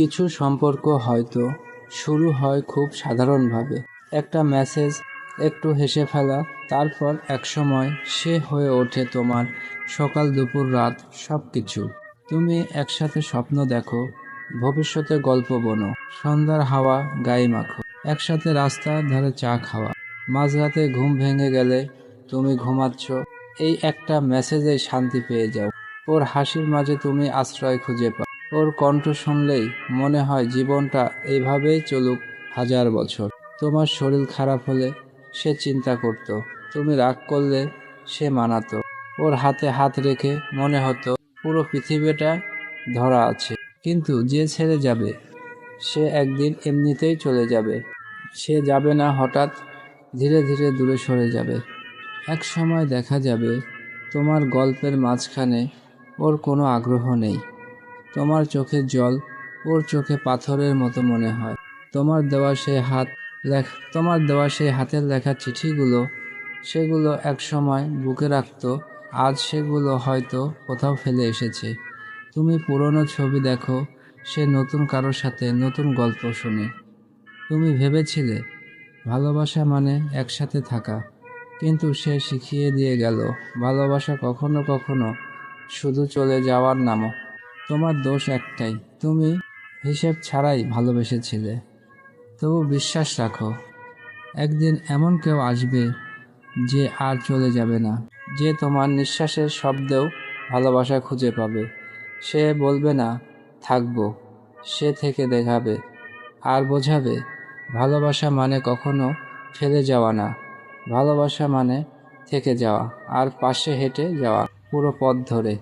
কিছু সম্পর্ক হয়তো শুরু হয় খুব সাধারণভাবে। একটা মেসেজ একটু হেসে ফেলা, তারপর একসময় সে হয়ে ওঠে তোমার সকাল, দুপুর, রাত সব কিছু তুমি একসাথে স্বপ্ন দেখো, ভবিষ্যতে গল্প বনো, সন্ধ্যার হাওয়া গায়ে মাখো, একসাথে রাস্তার ধারে চা খাওয়া। মাঝরাতে ঘুম ভেঙে গেলে তুমি ঘুমাচ্ছ, এই একটা মেসেজে শান্তি পেয়ে যাও। ওর হাসির মাঝে তুমি আশ্রয় খুঁজে পাও। ওর কণ্ঠ শুনলেই মনে হয় জীবনটা এইভাবেই চলুক হাজার বছর। তোমার শরীর খারাপ হলে সে চিন্তা করত, তুমি রাগ করলে সে মানাতো। ওর হাতে হাত রেখে মনে হতো পুরো পৃথিবীটা ধরা আছে। কিন্তু যে ছেড়ে যাবে, সে একদিন এমনিতেই চলে যাবে। সে যাবে না হঠাৎ ধীরে ধীরে দূরে সরে যাবে। এক সময় দেখা যাবে তোমার গল্পের মাঝখানে ওর কোনো আগ্রহ নেই। তোমার চোখের জল, ওর চোখে পাথরের মতো মনে হয়। তোমার দেওয়া সেই হাত লেখ, তোমার দেওয়া সেই হাতের লেখা চিঠিগুলো, সেগুলো এক সময় বুকে রাখতো, আজ সেগুলো হয়তো কোথাও ফেলে এসেছে। তুমি পুরনো ছবি দেখো, সে নতুন কারোর সাথে নতুন গল্প শুনে। তুমি ভেবেছিলে, ভালোবাসা মানে একসাথে থাকা, কিন্তু সে শিখিয়ে দিয়ে গেল, ভালোবাসা কখনো কখনো শুধু চলে যাওয়ার নামও। তোমার দোষ একটাই, তুমি হিসেব ছাড়াই ভালোবেসেছিলে। তবু বিশ্বাস রাখো, একদিন এমন কেউ আসবে যে আর চলে যাবে না, যে তোমার নিঃশ্বাসের শব্দেও ভালোবাসা খুঁজে পাবে। সে বলবে না, থাকব। সে থেকে দেখাবে, আর বোঝাবে, ভালোবাসা মানে কখনো ফেলে যাওয়া না। ভালোবাসা মানে থেকে যাওয়া, আর পাশে হেঁটে যাওয়া, পুরো পথ ধরে।